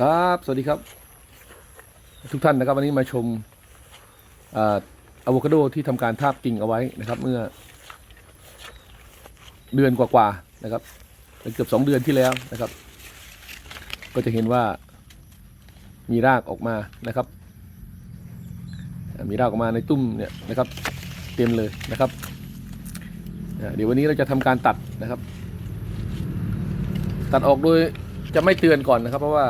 ครับ สวัสดีครับ ทุกท่านนะครับวันนี้มาชมอะโวคาโดที่ทำการทาบกิ่งเอาไว้นะครับ เมื่อ เดือนกว่าๆนะครับเป็นเกือบสองเดือนที่แล้วนะครับ ก็จะเห็นว่ามีรากออกมานะครับ มีรากออกมาในตุ้มเนี่ยนะครับ เต็มเลยนะครับ เดี๋ยววันนี้เราจะทำการตัดนะครับ ตัดออกโดยจะไม่เตือนก่อนนะครับ เพราะว่า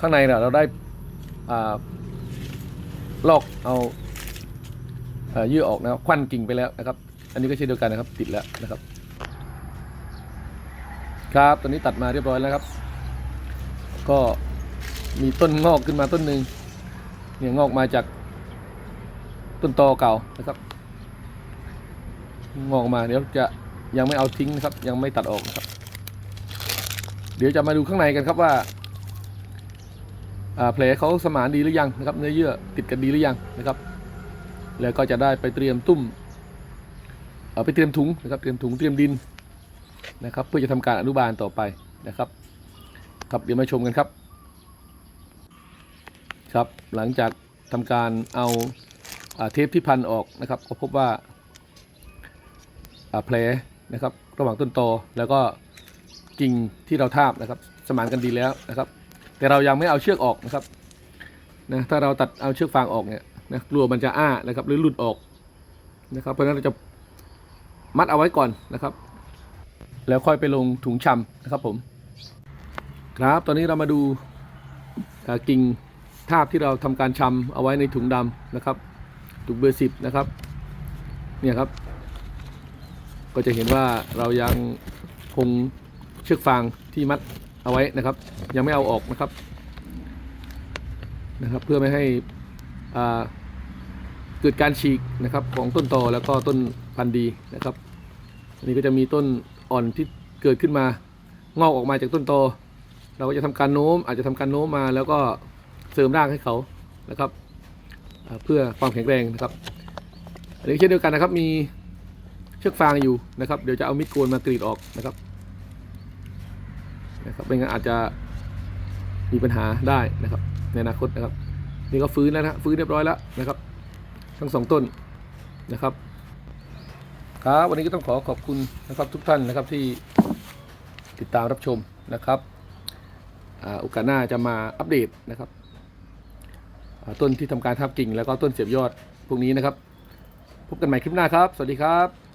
ข้างในน่ะเราได้ลอกเอาเอ่อเยื่อออกนะครับควันกิ่งไปแล้วนะครับ อันนี้ก็เช่นเดียวกันนะครับ ติดแล้วนะครับ ครับตอนนี้ตัดมาเรียบร้อยแล้วครับ ก็มีต้นงอกขึ้นมาต้นหนึ่งเนี่ยงอกมาจากต้นตอเก่านะครับ งอกมาเดี๋ยวจะยังไม่เอาทิ้งนะครับ ยังไม่ตัดออกนะครับ เดี๋ยวจะมาดูข้างในกันครับว่า แผลเขาสมานดีหรือยังนะครับ เนื้อเยื่อติดกันดีหรือยังนะครับ แล้วก็จะได้ไปเตรียมตุ้มเอาไปเตรียมถุงนะครับ เตรียมถุงเตรียมดินนะครับ เพื่อจะทำการอนุบาลต่อไปนะครับ ครับเดี๋ยวมาชมกันครับ ครับหลังจากทำการเอาอาเทปที่พันออกนะครับ ก็พบว่าอ่าแผลนะครับ ระหว่างต้นตอแล้วก็กิ่งที่เราทาบนะครับ สมานกันดีแล้วนะครับ แต่เรายังไม่เอาเชือกออกนะครับนะถ้าเราตัดเอาเชือกฟางออกเนี่ยนะกลัวมันจะอ้านะครับหรือหลุดออกนะครับ เพราะฉะนั้นเราจะมัดเอาไว้ก่อนนะครับ แล้วค่อยไปลงถุงชำนะครับผม ครับตอนนี้เรามาดูอ่ากิ่งทาบที่เราทำการชำเอาไว้ในถุงดำนะครับถุงเบอร์สิบนะครับ เนี่ยครับ ก็จะเห็นว่าเรายังคงเชือกฟางที่มัด เอาไว้นะครับ ยังไม่เอาออกนะครับนะครับ เพื่อไม่ให้เกิดการฉีกนะครับของต้นตอแล้วก็ต้นพันธุ์ดีนะครับ อันนี้ก็จะมีต้นอ่อนที่เกิดขึ้นมางอกออกมาจากต้นตอเราก็จะทำการโน้ม อาจจะทำการโน้มมาแล้วก็เสริมรากให้เขานะครับเพื่อความแข็งแรงนะครับอันนี้เช่นเดียวกันนะครับมีเชือกฟางอยู่นะครับ เดี๋ยวจะเอามิดโกนมากรีดออกนะครับ นะครับไม่งั้นอาจจะมีปัญหาได้นะครับ ในอนาคตนะครับ นี่ก็ฟื้นแล้วนะฟื้นเรียบร้อยแล้วนะครับ ทั้งสองต้นนะครับครับวันนี้ก็ต้องขอขอบคุณนะครับทุกท่านนะครับที่ติดตามรับชมนะครับอโอกาสหน้าจะมาอัปเดตนะครับต้นที่ทำการทับกิ่งแล้วก็ต้นเสียบยอดพวกนี้นะครับ พบกันใหม่คลิปหน้าครับ สวัสดีครับ